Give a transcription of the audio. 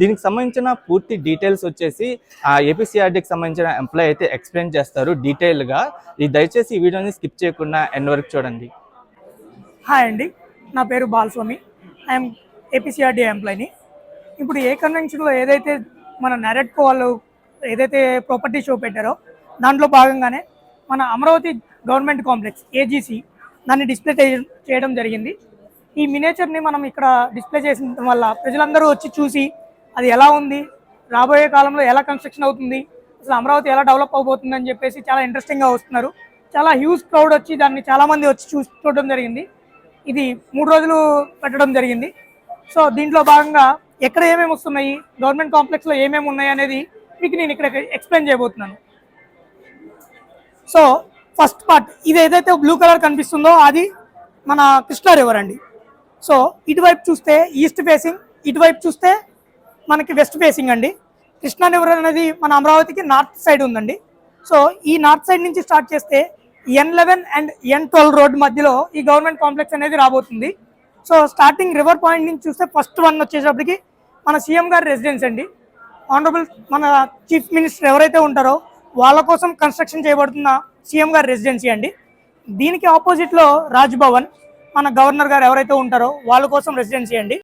దీనికి సంబంధించిన పూర్తి డీటెయిల్స్ వచ్చేసి ఆ ఏపీసీఆర్డీకి సంబంధించిన ఎంప్లాయ్ అయితే ఎక్స్ప్లెయిన్ చేస్తారు డీటెయిల్గా ఈ దయచేసి ఈ వీడియోని స్కిప్ చేయకుండా ఎండ్ వరకు చూడండి. హాయ్ అండి నా పేరు బాలస్వామి. ఐఎమ్ ఏపీసీఆర్డీ ఎంప్లాయీని ఇప్పుడు ఏ కన్వెన్షన్లో ఏదైతే మన నెరెట్కో వాళ్ళు ఏదైతే ప్రాపర్టీ షో పెట్టారో దాంట్లో భాగంగానే మన అమరావతి గవర్నమెంట్ కాంప్లెక్స్ ఏజీసీ దాన్ని డిస్ప్లే చేయడం జరిగింది. ఈ మినేచర్ని మనం ఇక్కడ డిస్ప్లే చేసిన వల్ల ప్రజలందరూ వచ్చి చూసి అది ఎలా ఉంది? రాబోయే కాలంలో ఎలా కన్స్ట్రక్షన్ అవుతుంది? అసలు అమరావతి ఎలా డెవలప్ అవబోతుంది అని చెప్పేసి చాలా ఇంట్రెస్టింగ్గా వస్తున్నారు. చాలా హ్యూజ్ క్రౌడ్ వచ్చి దాన్ని చాలామంది వచ్చి చూ చూడడం జరిగింది. ఇది మూడు రోజులు పెట్టడం జరిగింది. సో దీంట్లో భాగంగా ఎక్కడ ఏమేమి వస్తున్నాయి? గవర్నమెంట్ కాంప్లెక్స్లో ఏమేమి ఉన్నాయి అనేది మీకు నేను ఇక్కడ ఎక్స్ప్లెయిన్ చేయబోతున్నాను. సో ఫస్ట్ పార్ట్ ఇది ఏదైతే బ్లూ కలర్ కనిపిస్తుందో అది మన కృష్ణా రివర్ అండి. సో ఇటువైపు చూస్తే ఈస్ట్ ఫేసింగ్ ఇటువైపు చూస్తే మనకి వెస్ట్ ఫేసింగ్ అండి. కృష్ణా రివర్ అనేది మన అమరావతికి నార్త్ సైడ్ ఉందండి. సో ఈ నార్త్ సైడ్ నుంచి స్టార్ట్ చేస్తే N eleven and N twelve road మధ్యలో ఈ గవర్నమెంట్ కాంప్లెక్స్ అనేది రాబోతుంది. సో స్టార్టింగ్ రివర్ పాయింట్ నుంచి చూస్తే ఫస్ట్ వన్ వచ్చేటప్పటికి మన సీఎం గారి రెసిడెన్స్ అండి. ఆనరబుల్ మన చీఫ్ మినిస్టర్ ఎవరైతే ఉంటారో వాళ్ళ కోసం కన్స్ట్రక్షన్ చేయబడుతున్న సీఎం గారి రెసిడెన్సీ అండి. దీనికి ఆపోజిట్లో రాజ్ భవన్ మన గవర్నర్ గారు ఎవరైతే ఉంటారో వాళ్ళ కోసం రెసిడెన్సీ అండి.